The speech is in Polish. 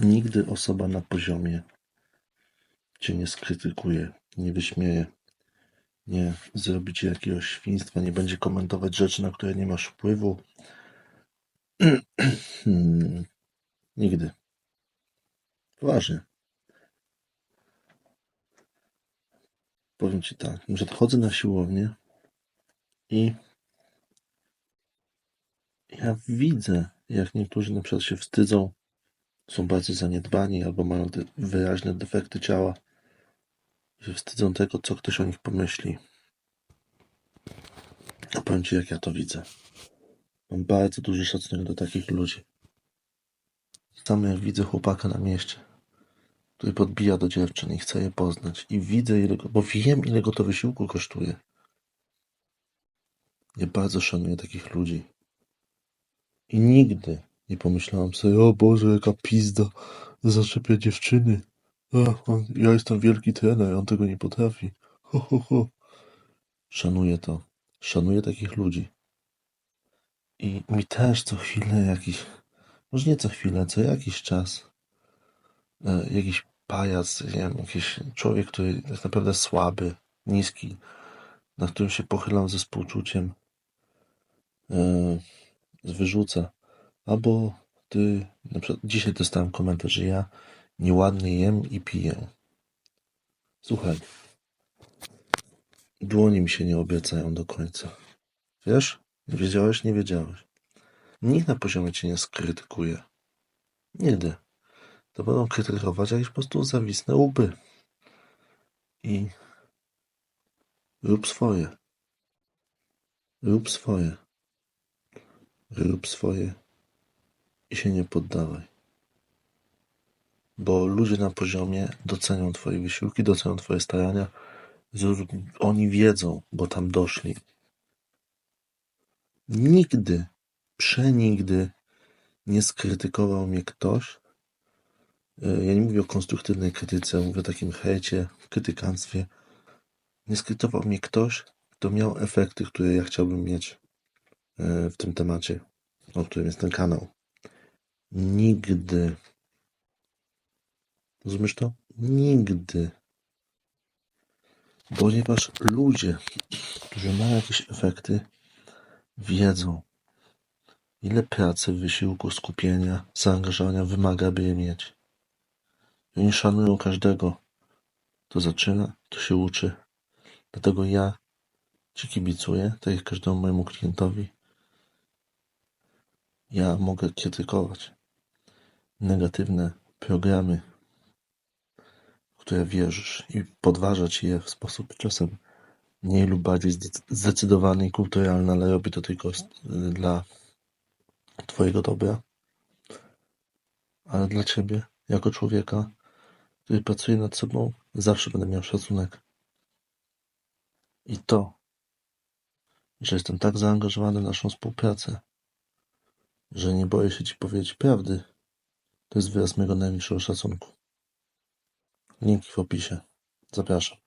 Nigdy osoba na poziomie cię nie skrytykuje, nie wyśmieje, nie zrobi ci jakiegoś świństwa, nie będzie komentować rzeczy, na które nie masz wpływu. Nigdy. Poważnie. Powiem ci tak, że chodzę na siłownię i ja widzę, jak niektórzy na przykład się wstydzą, są bardzo zaniedbani albo mają wyraźne defekty ciała, się wstydzą tego, co ktoś o nich pomyśli. A ci, jak ja to widzę. Mam bardzo duży szacunek do takich ludzi. Sam jak widzę chłopaka na mieście, który podbija do dziewczyn i chce je poznać i widzę, ile go, bo wiem, ile go to wysiłku kosztuje. Ja bardzo szanuję takich ludzi. I nigdy nie pomyślałam sobie, o Boże, jaka pizda, zaczepia dziewczyny. Ach, on, ja jestem wielki trener, on tego nie potrafi. Ho, ho, ho. Szanuję to. Szanuję takich ludzi. I mi też co chwilę jakiś, może nie co chwilę, co jakiś czas, e, jakiś pajac, nie wiem, jakiś człowiek, który tak naprawdę słaby, niski, na którym się pochylam ze współczuciem, e, wyrzuca. Albo ty, na przykład dzisiaj dostałem komentarz, że ja nieładnie jem i piję. Słuchaj, dłoni mi się nie obiecają do końca. Wiesz? Nie wiedziałeś? Nie wiedziałeś. Nikt na poziomie cię nie skrytykuje. Nigdy. To będą krytykować jakieś po prostu zawisne łby. I rób swoje. Rób swoje. Rób swoje i się nie poddawaj. Bo ludzie na poziomie docenią Twoje wysiłki, docenią Twoje starania. Oni wiedzą, bo tam doszli. Nigdy, przenigdy nie skrytykował mnie ktoś. e, Ja nie mówię o konstruktywnej krytyce, mówię o takim hejcie, krytykanstwie. Nie skrytykował mnie ktoś, kto miał efekty, które ja chciałbym mieć e, w tym temacie, o którym jest ten kanał. Nigdy. Rozumiesz to? Nigdy. Ponieważ ludzie, którzy mają jakieś efekty, wiedzą, ile pracy, wysiłku, skupienia, zaangażowania wymaga, by je mieć. I oni szanują każdego, kto zaczyna, kto się uczy. Dlatego ja Ci kibicuję, tak jak każdemu mojemu klientowi. Ja mogę krytykować negatywne programy, w które wierzysz i podważać je w sposób czasem mniej lub bardziej zde- zdecydowany i kulturalny, ale robię to tylko s- dla Twojego dobra. Ale dla Ciebie, jako człowieka, który pracuje nad sobą, zawsze będę miał szacunek. I to, że jestem tak zaangażowany w naszą współpracę, że nie boję się Ci powiedzieć prawdy, to jest wyraz mojego najwyższego szacunku. Linki w opisie. Zapraszam.